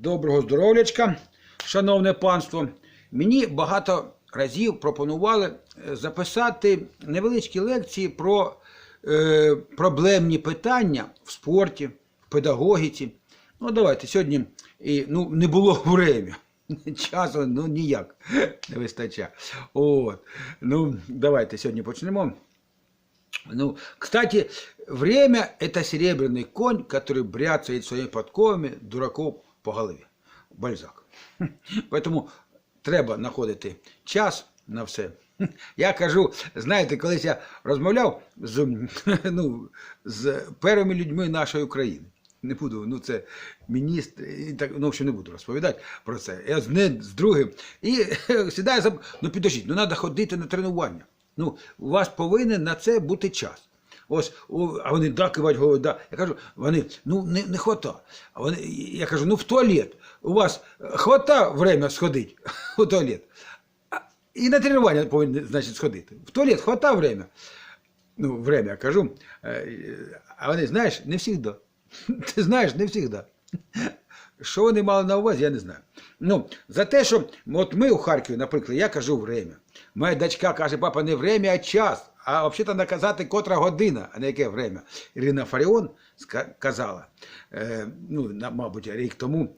Доброго здоров'ячка, шановне панство. Мені багато разів пропонували е, записати невеличкі лекції про е, проблемні питання в спорті, в педагогіці. Ну, давайте сьогодні і, ну, не було время. Часу ну ніяк не вистачає. От. Ну, давайте сьогодні почнемо. Ну, кстати, время – это серебряный конь, который бряцает своими подковами дураков по голові. Бальзак. Поэтому треба знаходити час на все. Я кажу, знаєте, колись я розмовляв з, ну, з первими людьми нашої України. Не буду, ну це міністр, і так, ну, що не буду розповідати про це. Я з не з другим. І сідаю, ну підождіть, ну треба ходити на тренування. Ну, у вас повинен на це бути час. Ось, а вони да, кивають да. Я кажу, вони, ну не, не хвата. А вони, я кажу, ну в туалет. У вас хвата время сходити у туалет. І на тренування повинні, значить, сходити. В туалет хвата время. Ну, время, кажу. Е, А вони, знаєш, не завжди. Ти знаєш, не завжди. Що вони мали на увазі, я не знаю. Ну, за те, що от ми у Харкові, наприклад, я кажу время. Моя дочка каже, папа, не время, а час. А взагалі наказати котра година, а не яке время. Ірина Фаріон казала, е, ну, мабуть, рік тому,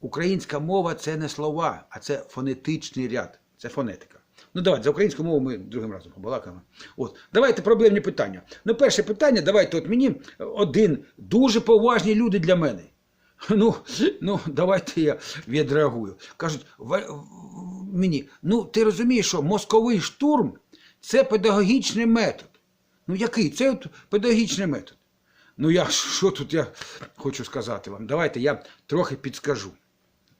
українська мова це не слова, а це фонетичний ряд, це фонетика. Ну, давайте, за українську мову ми другим разом побалакаємо. От, давайте проблемні питання. Ну, перше питання, давайте от мені один дуже поважні люди для мене. Ну, ну, давайте я відреагую. Кажуть, «Ва- в- мені, ну ти розумієш, що мозковий штурм це педагогічний метод. Ну який? Це от педагогічний метод. Ну я що тут я хочу сказати вам? Давайте я трохи підскажу,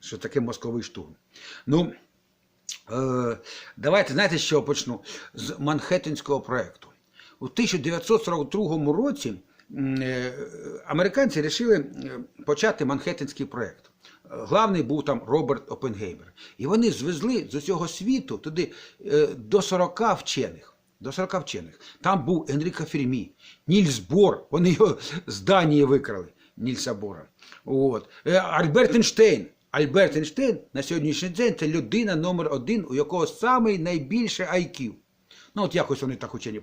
що таке мозковий штурм. Ну, е, давайте, знаєте, з чого почну? З Манхеттенського проєкту. У 1942 році е, американці вирішили почати Манхеттенський проєкт. Главний був там Роберт Опенгеймер. І вони звезли з усього світу туди е, до 40 вчених. До 40 вчених. Там був Енріко Фермі, Нільс Бор, вони його з Данії викрали, Нільса Бора. От. Е, Альберт Ейнштейн. Альберт Ейнштейн на сьогоднішній день це людина номер один, у якого самий найбільше IQ. Ну, от якось вони так учені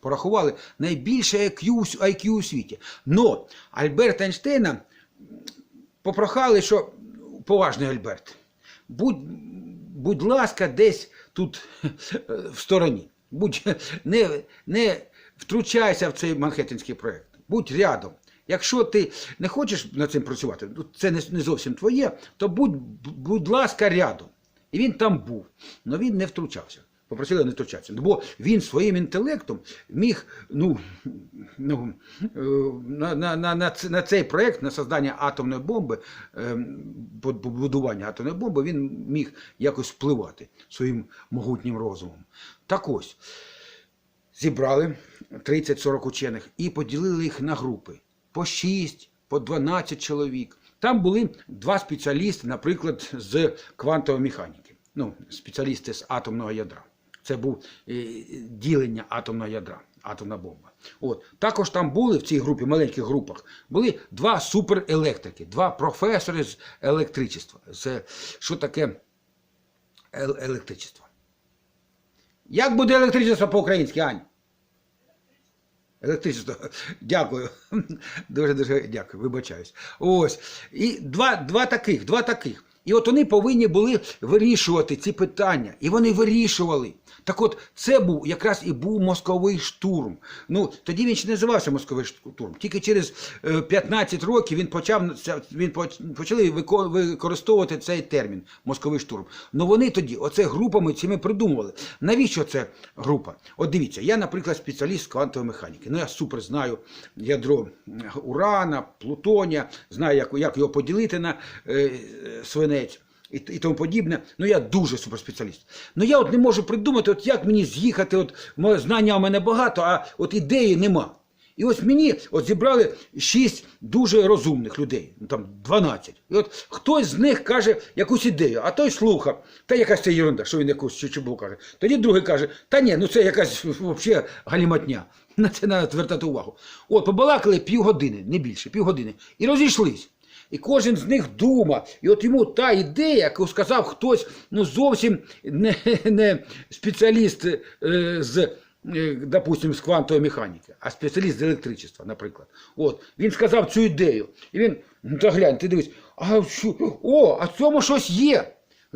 порахували, найбільше IQ, IQ у світі. Но Альберта Ейнштейна попрохали, що поважний Альберт, будь, будь ласка, десь тут в стороні. Будь, не, не втручайся в цей манхеттенський проєкт. Будь рядом. Якщо ти не хочеш над цим працювати, ну, це не, не зовсім твоє, то будь, будь ласка, рядом. І він там був, але він не втручався. Попросили не втручатися. Бо він своїм інтелектом міг ну, ну, е, на, на, на, на, на цей проєкт, на создання атомної бомби, ем, побудування атомної бомби, він міг якось впливати своїм могутнім розумом. Так ось, зібрали 30-40 учених і поділили їх на групи по 6, по 12 чоловік. Там були два спеціалісти, наприклад, з квантової механіки. Ну, спеціалісти з атомного ядра. Це був е, ділення атомного ядра, атомна бомба. От. Також там були в цій групі, маленьких групах, були два суперелектрики, два професори з електричества. З, що таке ел- електричество? Як буде електричество по-українськи, Ань? Електричество. Дякую. Дуже дуже дякую, вибачаюсь. Ось. І два, два таких, два таких. І от вони повинні були вирішувати ці питання. І вони вирішували. Так от, це був якраз і був мозковий штурм. Ну, тоді він ще не називався мозковий штурм. Тільки через е, 15 років він почав він почали використовувати цей термін мозковий штурм. Ну вони тоді, оце групами цими придумували. Навіщо це група? От дивіться, я, наприклад, спеціаліст з квантової механіки. Ну я супер знаю ядро урана, плутонія, знаю, як, як його поділити на е, е, свинець. І, і тому подібне. Ну я дуже суперспеціаліст. Ну я от не можу придумати, от як мені з'їхати, от моє знання у мене багато, а от ідеї нема. І ось мені от зібрали шість дуже розумних людей, ну там 12. І от хтось з них каже якусь ідею, а той слухав, та якась це ерунда, що він якусь чучубу каже. Тоді другий каже, та ні, ну це якась взагалі галіматня. На це треба звертати увагу. От, побалакали півгодини, не більше, півгодини. І розійшлись. І кожен з них думав. І от йому та ідея, яку сказав хтось, ну зовсім не, не спеціаліст е, з, е, допустим, з квантової механіки, а спеціаліст з електричества, наприклад. От, він сказав цю ідею. І він, ну та глянь, ти дивись, а що, о, а в цьому щось є.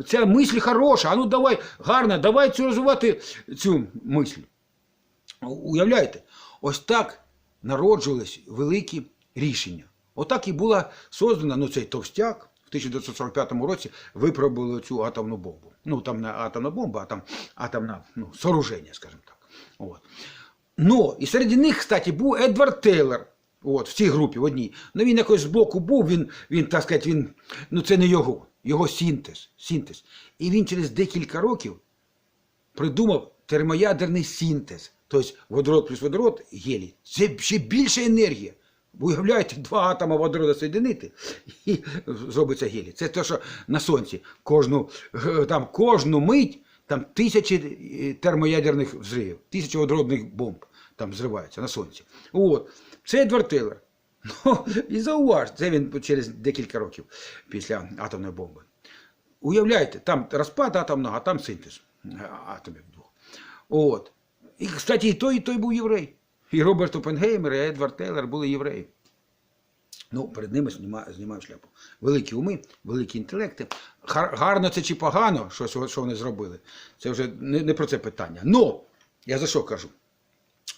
Ця мисль хороша, а ну давай, гарно, давай цю розвивати цю мисль. Уявляєте, ось так народжувались великі рішення. Отак і була создана ну, цей товстяк в 1945 році випробували цю атомну бомбу. Ну, там не атомна бомба, а там атомне ну, сооруження, скажімо так. От. Ну, і серед них, кстати, був Едвард Тейлор. От, в цій групі, в одній. Ну він якось збоку був, він, він, так сказати, він, ну це не його, його синтез, синтез. І він через декілька років придумав термоядерний синтез. Тобто водород плюс водород гелій. Це ще більша енергія. Уявляєте, два атоми водорода соєдинити і зробиться гелій. Це те, що на сонці кожну, е, там, кожну мить там тисячі е, термоядерних взривів, тисячі водородних бомб там зриваються на сонці. От. Це Едвард Тейлор. Ну, і зауваж, це він через декілька років після атомної бомби. Уявляєте, там розпад атомного, а там синтез е, атомів двох. От. І, кстати, і той, і той був єврей. І Роберт Опенгеймер, і Едвард Тейлор були євреї. Ну, перед ними знімаю, знімаю шляпу. Великі уми, великі інтелекти. Гар- Гарно це чи погано, що, що, вони зробили. Це вже не, не про це питання. Но, я за що кажу?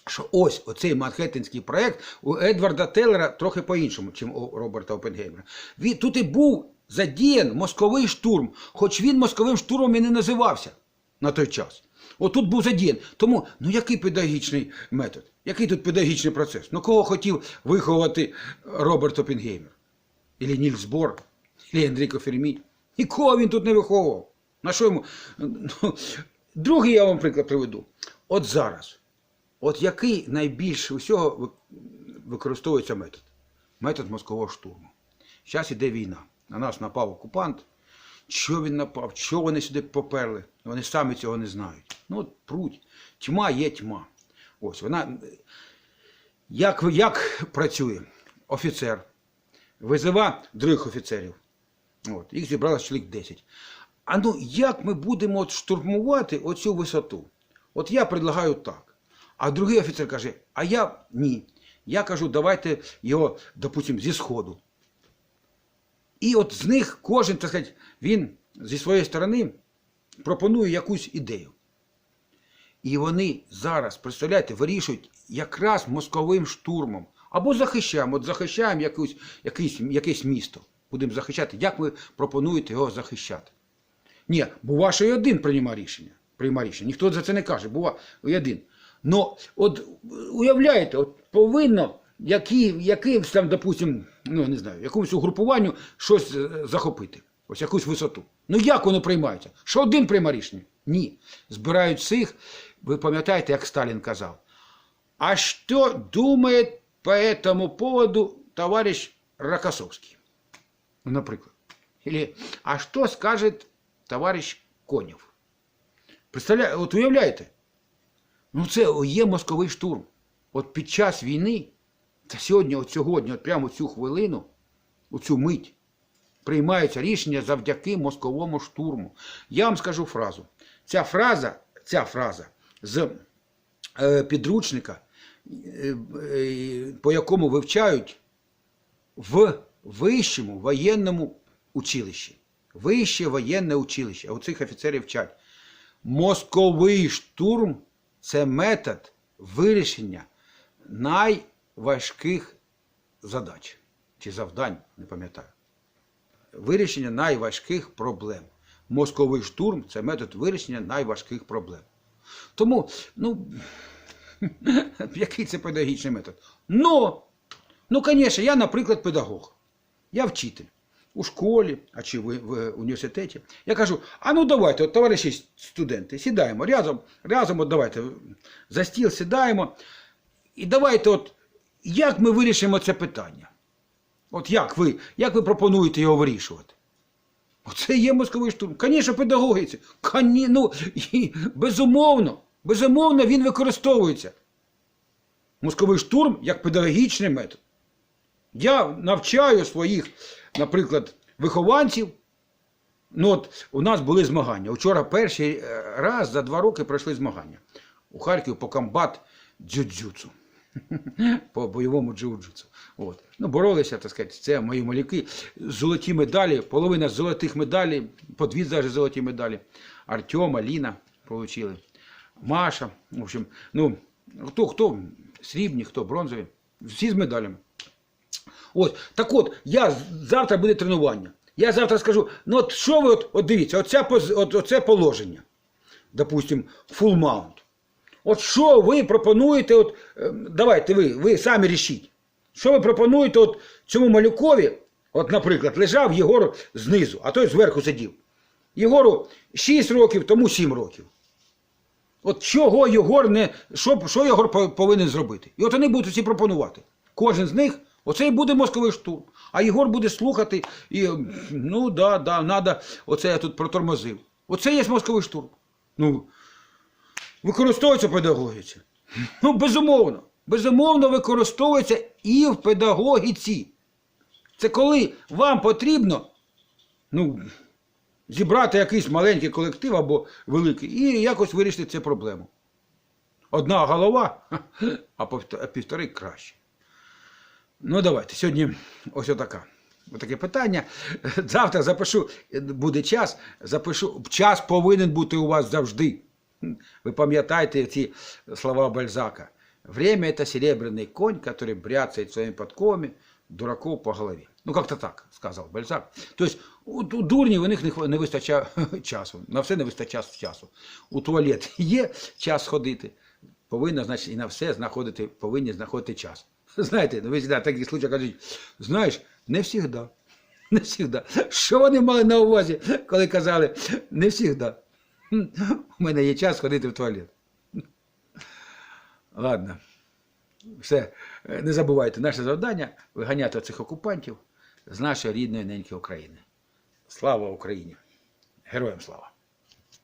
Що ось оцей Манхеттенський проект у Едварда Тейлора трохи по-іншому, ніж у Роберта Опенгеймера. Він, тут і був задіян мозковий штурм, хоч він мозковим штурмом і не називався на той час. Отут був задіян. Тому, ну який педагогічний метод? Який тут педагогічний процес? Ну кого хотів виховати Роберт Опенгеймер? Ілі Нільс Бор, ілі Енріко Фермі? Нікого він тут не виховував. На що йому? Ну, другий я вам приклад приведу. От зараз. От який найбільше усього використовується метод? Метод мозкового штурму. Зараз іде війна. На нас напав окупант. Що він напав? Чого вони сюди поперли? Вони самі цього не знають. Ну, от пруть. Тьма є тьма. Ось вона. Як, як працює офіцер? Визива других офіцерів. От, їх зібралося чоловік 10. А ну як ми будемо от штурмувати оцю висоту? От я предлагаю так. А другий офіцер каже, а я ні. Я кажу, давайте його, допустимо, зі сходу. І от з них кожен, так сказати, він зі своєї сторони пропонує якусь ідею. І вони зараз, представляєте, вирішують якраз мозковим штурмом. Або захищаємо, от захищаємо якусь, якийсь, якесь місто. Будемо захищати. Як ви пропонуєте його захищати? Ні, бува, що і один приймає рішення. Приймає рішення. Ніхто за це не каже, бува і один. Ну, от уявляєте, от повинно які, якимсь там, допустим, ну не знаю, якомусь угрупуванню щось е, захопити. Ось якусь висоту. Ну як воно приймається? Що один приймає рішення? Ні. Збирають всіх. Ви пам'ятаєте, як Сталін казав? А що думає по этому поводу товарищ Рокоссовский? Ну, наприклад. Или, а що скаже товарищ Конєв? От уявляєте? Ну це є мозковий штурм. От під час війни, та сьогодні, от сьогодні, от прямо цю хвилину, у цю мить, приймаються рішення завдяки мозковому штурму. Я вам скажу фразу. Ця фраза, ця фраза з е, підручника, е, е, по якому вивчають в вищому воєнному училищі. Вище воєнне училище. А у офіцерів вчать. Мозковий штурм це метод вирішення найважких задач чи завдань, не пам'ятаю. Вирішення найважких проблем. Мозковий штурм це метод вирішення найважких проблем. Тому, ну, який це педагогічний метод? Ну, ну, звісно, я, наприклад, педагог. Я вчитель у школі, а чи в, в університеті. Я кажу: а ну давайте, от, товариші студенти, сідаємо разом, разом, от давайте за стіл сідаємо. І давайте, от, як ми вирішимо це питання? От як ви, як ви пропонуєте його вирішувати? Оце є мозковий штурм. Звісно, педагоги це. Кані... Ну, і, безумовно, безумовно, він використовується. Мозковий штурм як педагогічний метод. Я навчаю своїх наприклад, вихованців. Ну от у нас були змагання. Вчора перший е, раз за два роки пройшли змагання. У Харків по комбат дзюдзюцу. По бойовому джиу-джитсу. От. Ну, боролися, так сказати, це мої малюки. Золоті медалі, половина золотих медалей, по дві навіть золоті медалі. Артем, Аліна отримали. Маша. В общем, ну, хто, хто срібні, хто бронзові. Всі з медалями. Ось, так от, я завтра буде тренування. Я завтра скажу, ну от що ви, от, от дивіться, от, оце положення, допустим, full mount. От що ви пропонуєте, от, е, давайте ви, ви самі рішіть. Що ви пропонуєте от цьому малюкові, от, наприклад, лежав Єгор знизу, а той зверху сидів. Єгору 6 років, тому 7 років. От чого Єгор не. Що, що Єгор повинен зробити? І от вони будуть всі пропонувати. Кожен з них, оце і буде мозковий штурм. А Єгор буде слухати і ну да, да, надо, оце я тут протормозив. Оце є мозковий штурм. Ну, використовується в педагогіці. Ну, безумовно. Безумовно, використовується і в педагогіці. Це коли вам потрібно, ну, зібрати якийсь маленький колектив або великий і якось вирішити цю проблему. Одна голова, а півтори краще. Ну, давайте. Сьогодні ось отака. Отаке питання. Завтра запишу, буде час, запишу. Час повинен бути у вас завжди. Ви пам'ятаєте ці слова Бальзака. Время – это серебряный конь, который бряцает своими подковами дураков по голові. Ну, як-то так сказав Бальзак. Тобто, у, у дурнів у них не, хва- не вистачає часу. На все не вистачає часу. У туалет є час ходити. Повинна, значить, і на все знаходити, повинні знаходити час. Знаєте, ви завжди в таких случаях кажуть, знаєш, не завжди. Не завжди. Що вони мали на увазі, коли казали, не завжди. У мене є час ходити в туалет. Ладно. Все, не забувайте, наше завдання виганяти цих окупантів з нашої рідної неньки України. Слава Україні! Героям слава!